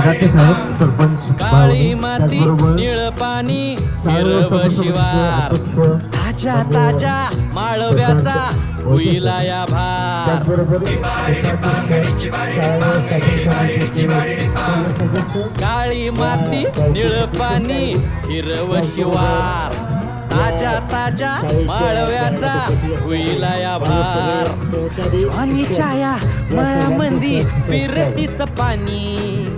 आगाते साहेब सरपंच काळी माती निळ पाणी हिरव शिवार. ताज्या ताज्या माळव्याचा होईला या भार काळी माती निळ पाणी हिरव शिवार. ताज्या ताज्या माळव्याचा होईला या भार. ज्वानीच्या या मळ्यामंदी पिरतीच पाणी.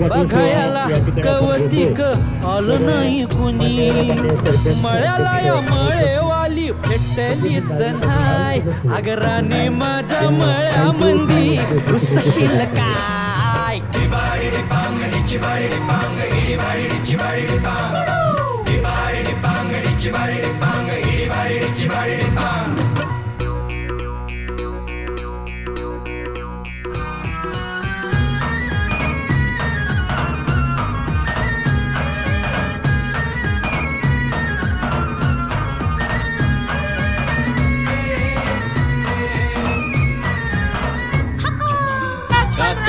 बघायला कवतिक आलं नाही कुणी मळ्याला या मळेवाली भेटली नाय अगराने माझ्या मळ्यामंदी घुसशील काय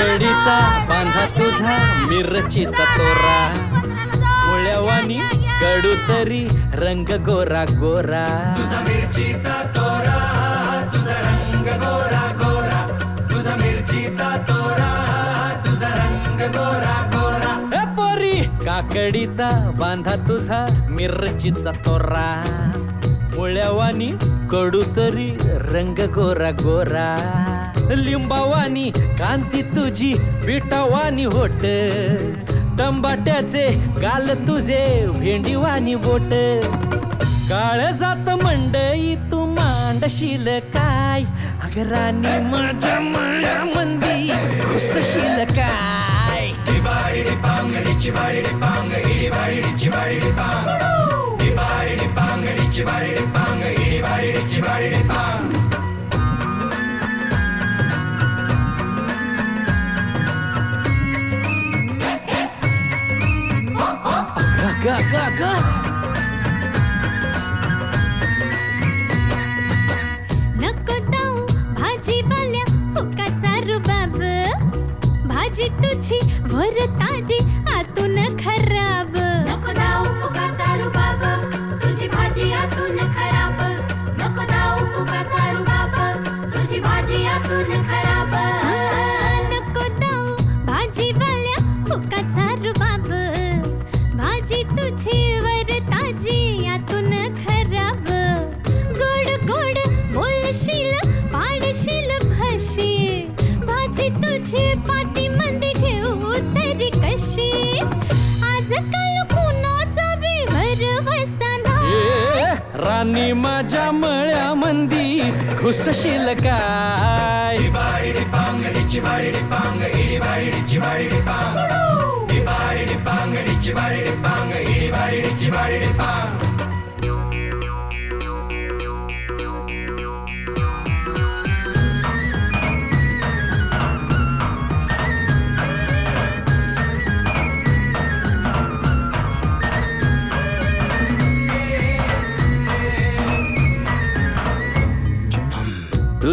काकडीचा बांधा तुझा मिरचीचा तोरा. मुळ्यावानी कडू तरी रंग गोरा गोरा. तुझा मिरचीचा तोरा तुझा रंग गोरा गोरा. तुझा मिरचीचा तोरा तुझा रंग गोरा गोरा. पोरी काकडीचा बांधा तुझा मिरचीचा तोरा. मुळ्यावानी कडू तरी रंग गोरा गोरा. लिंबावानी कांती तुझी पिठावानी होट. टंबाट्याचे गाल तुझे भेंडीवानी बोट. काळ जात मंडई तू मांडशील काय? अगराणी माझ्या माया मंदी खुसशील काय ग ग ग नको राणी माझ्या मळ्यामंदी घुसशील काय?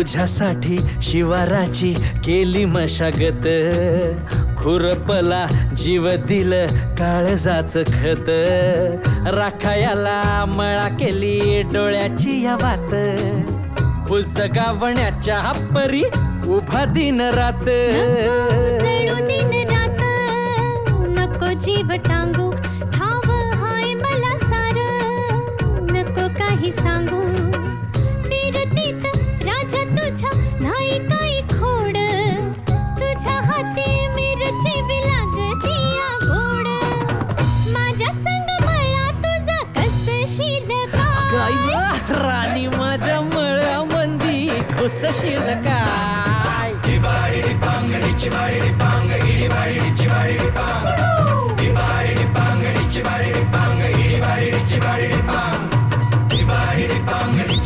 तुझ्यासाठी शिवाराची केली मशागत. खुरपला जीव दिल काळजाच खत. राखायाला मळा केली डोळ्याची या बात पुस्तकावण्याच्या परी उभा दिन रात.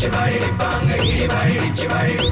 பாடிடிச்சு பாடிடிப்பாங்க கிளி பாடிடிச்சு பாடிடிச்சு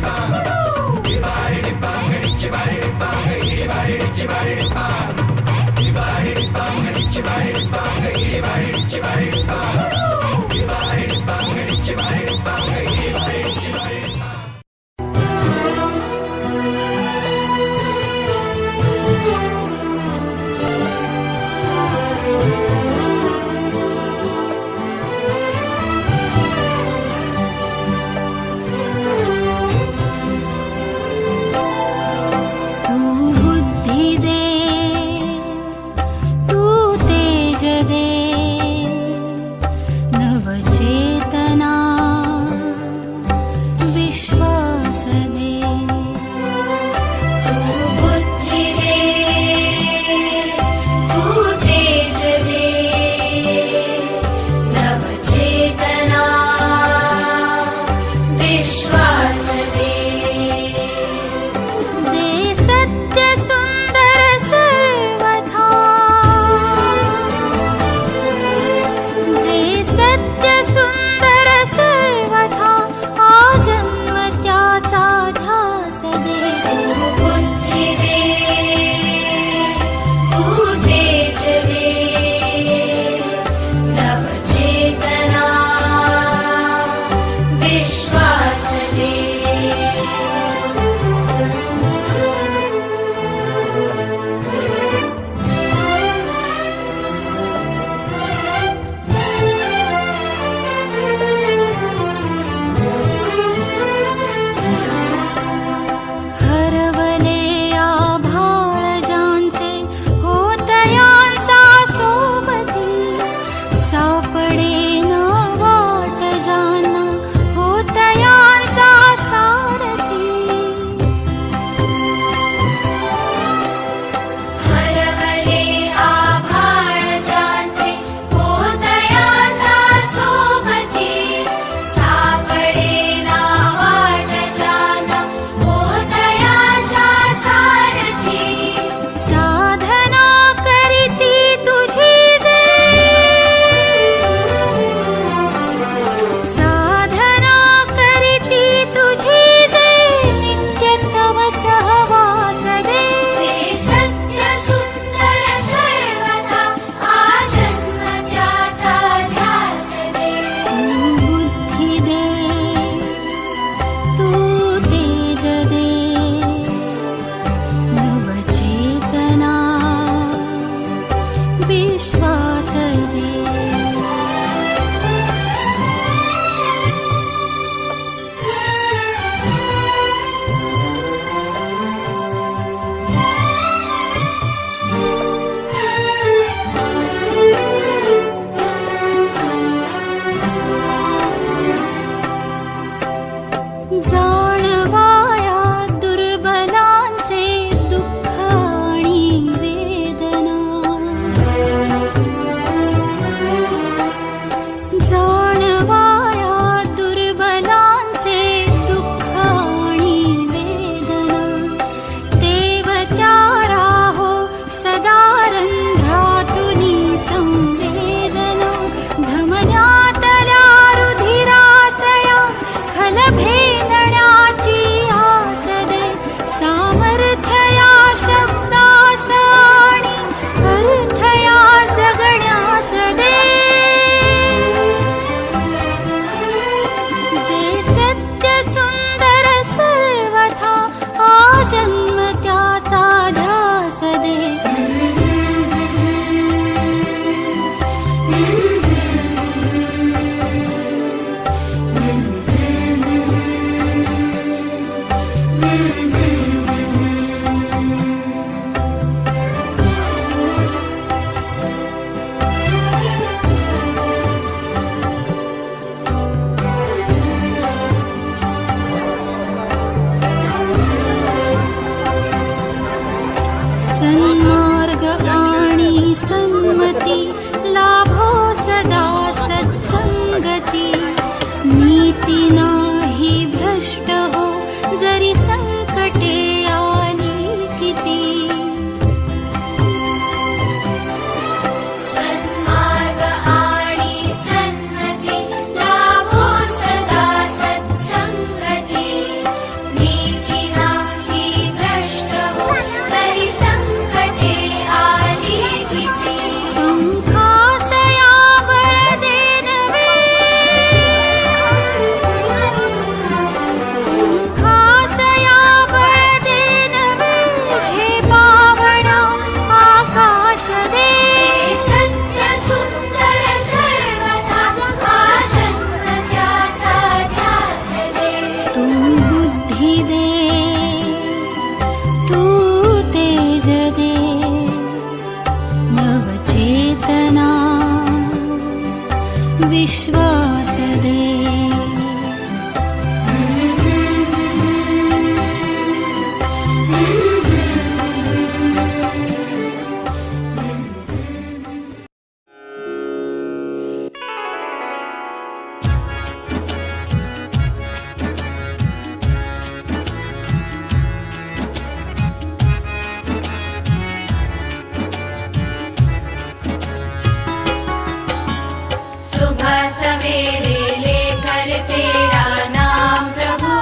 सुबह सवेरे लेकर तेरा नाम प्रभु।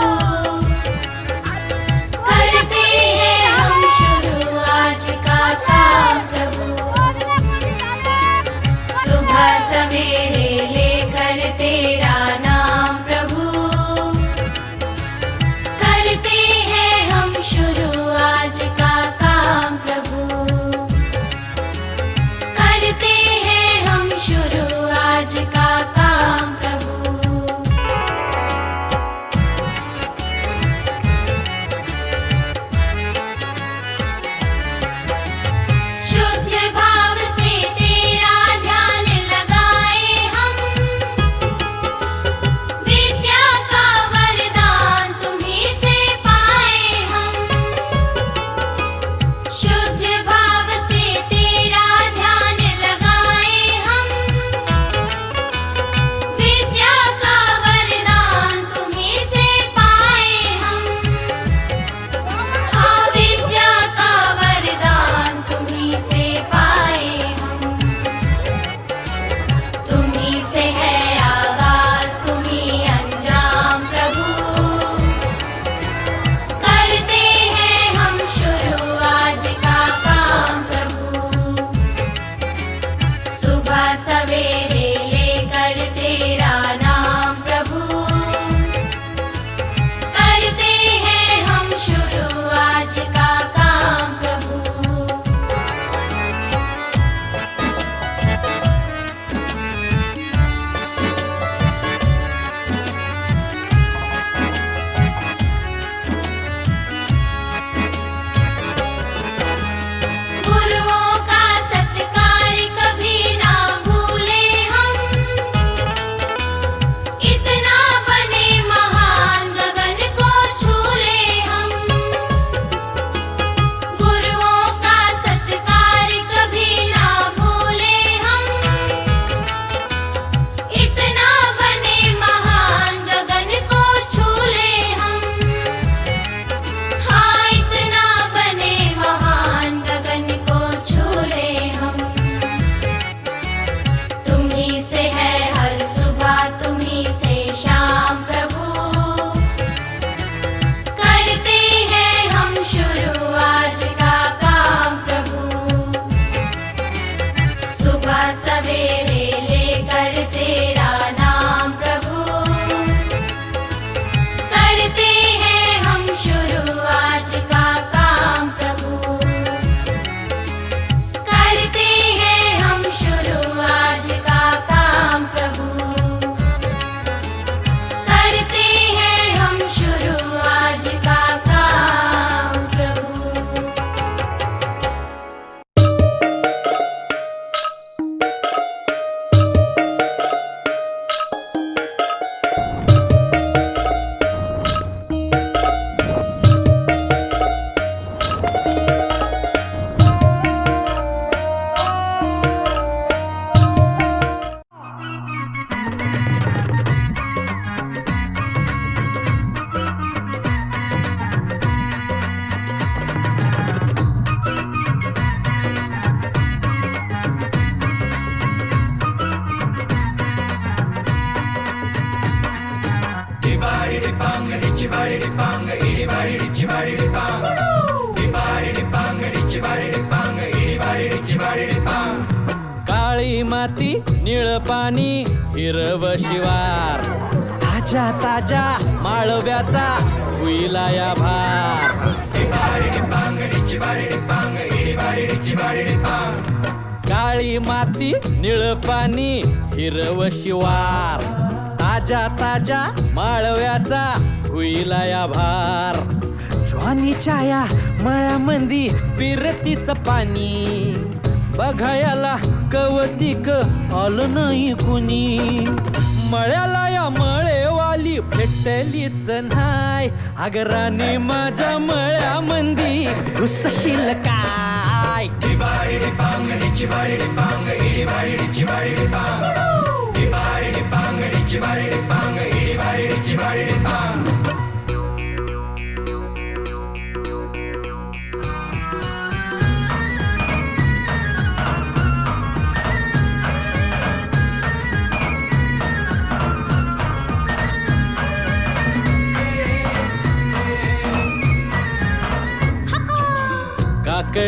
करते हैं हम शुरू आज सवेरे लेकर तेरा नाम सवेरे लेकर तेरा काळी माती निळ पाणी हिरव शिवार ताजा ताजा माळव्याचा हुईला या भार काळी माती निळ पाणी हिरव शिवार ताजा ताजा माळव्याचा हुईला या भार. ज्वानीच्या या मळ्यामंदी पिरतीच पाणी. बघायला कवतिक आलं नाही कुणी. मळ्याला या मळेवाली भेटलीच नाय आगराने माझ्या मळ्यामंदी घुसशील काय?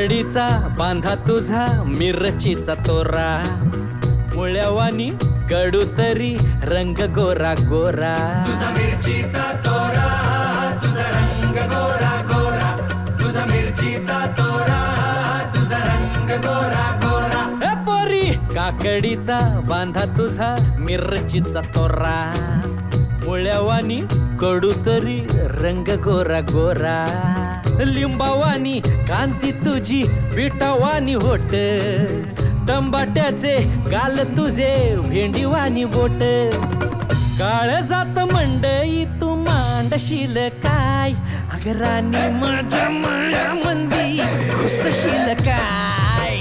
काकडीचा बांधा तुझा मिरचीचा तोरा. मुळ्यावानी कडू तरी रंग गोरा गोरा. तुझा मिरचीचा तोरा तुझा रंग गोरा गोरा. तुझा मिरचीचा तोरा तुझा रंग गोरा गोरा. ए पोरी काकडीचा बांधा तुझा मिरचीचा तोरा. मुळ्यावानी कडू तरी रंग गोरा गोरा. लिंबावानी कांती तुझी बिटावानी होट. टंबाट्याचे गाल तुझे भेंडीवानी बोट. काळ जात मंडई तू मांडशील काय? अगरानी माझ्या मळ्यामंदी घुसशील काय?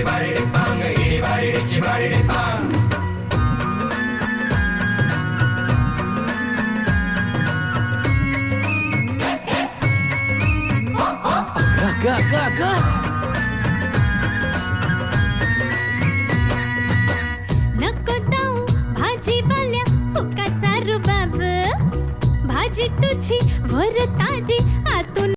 ग ग ग नको जाऊ भाजी बाल्या हुकाचा बाब भाजी तुझी वर ताज